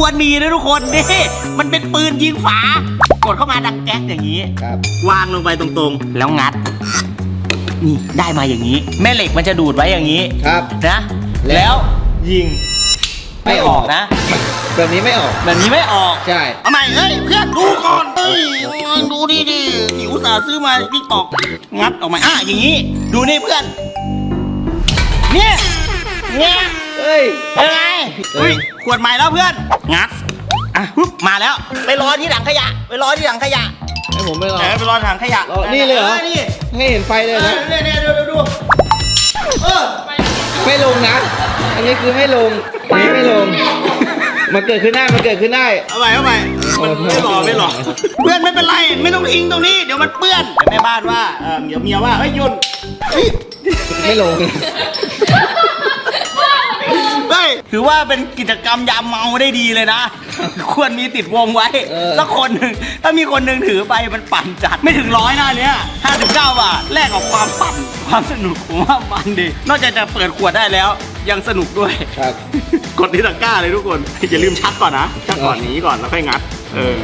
ควรมีนะทุกคนนี่มันเป็นปืนยิงฝากดเข้ามาดังแก๊กอย่างนี้ ครับ วางลงไปตรงๆ แล้วงัด นี่ได้มาอย่างนี้ แม่เหล็กมันจะดูดไว้อย่างนี้ครับ นะ แล้วยิงไม่ออกนะ แบบนี้ไม่ออก แบบนี้ไม่ออกใช่ เอาใหม่เอ้ยเพื่อนดูก่อนเอ้ยดูดิดิหิวสาห์ซื้อมาทิกตอกงัดออกมาอะอย่างนี้ ดูนี่เพื่อน เนี่ยเนี่ย เฮ้ยเป็นไงอุ้ยขวดใหม่แล้วเพื่อนงัดอะฮึบมาแล้วไปรอที่หลังขยะ ไปรอที่หลังขยะให้ผมไม่รอเออไปรอที่หลังขยะรอนี่เลยเหรอนี่ให้เห็นไฟเลยเอนะอเนี่ยเนี่ยดูดูดูเออไม่ลงนะ อันนี้คือไม่ลงอันนี้ไม่ลง มันเกิดขึ้นได้ มันเกิดขึ้นได้ เอาไปเอาไปมันไม่หล่อไม่หล่อเพื่อนไม่เป็นไร ไม่ต้องทิ้งตรงนี้ เดี๋ยวมันเปื้อนแต่แม่บ้านว่าเออเดี๋ยวเมียว่าเฮ้ยยนต์เฮ้ยไม่ลงเฮ้ย ถือว่าเป็นกิจกรรมยามเมาได้ดีเลยนะ ควรมีติดวงไว้เออ สักคนหนึ่งถ้ามีคนหนึ่งถือไปมันปั่นจัดไม่ถึงร้อยหน้าเนี้ยห้าสิบเก้าบาทแลกกับความปั่นความสนุกผมว่ามันดี นอกจากจะเปิดขวดได้แล้ว ยังสนุกด้วย ครับ กดที่ตะกร้าเลยทุกคนอย่าลืมชักก่อนนะชักก่อนหนี้ก่อนแล้วค่อยงัด เออ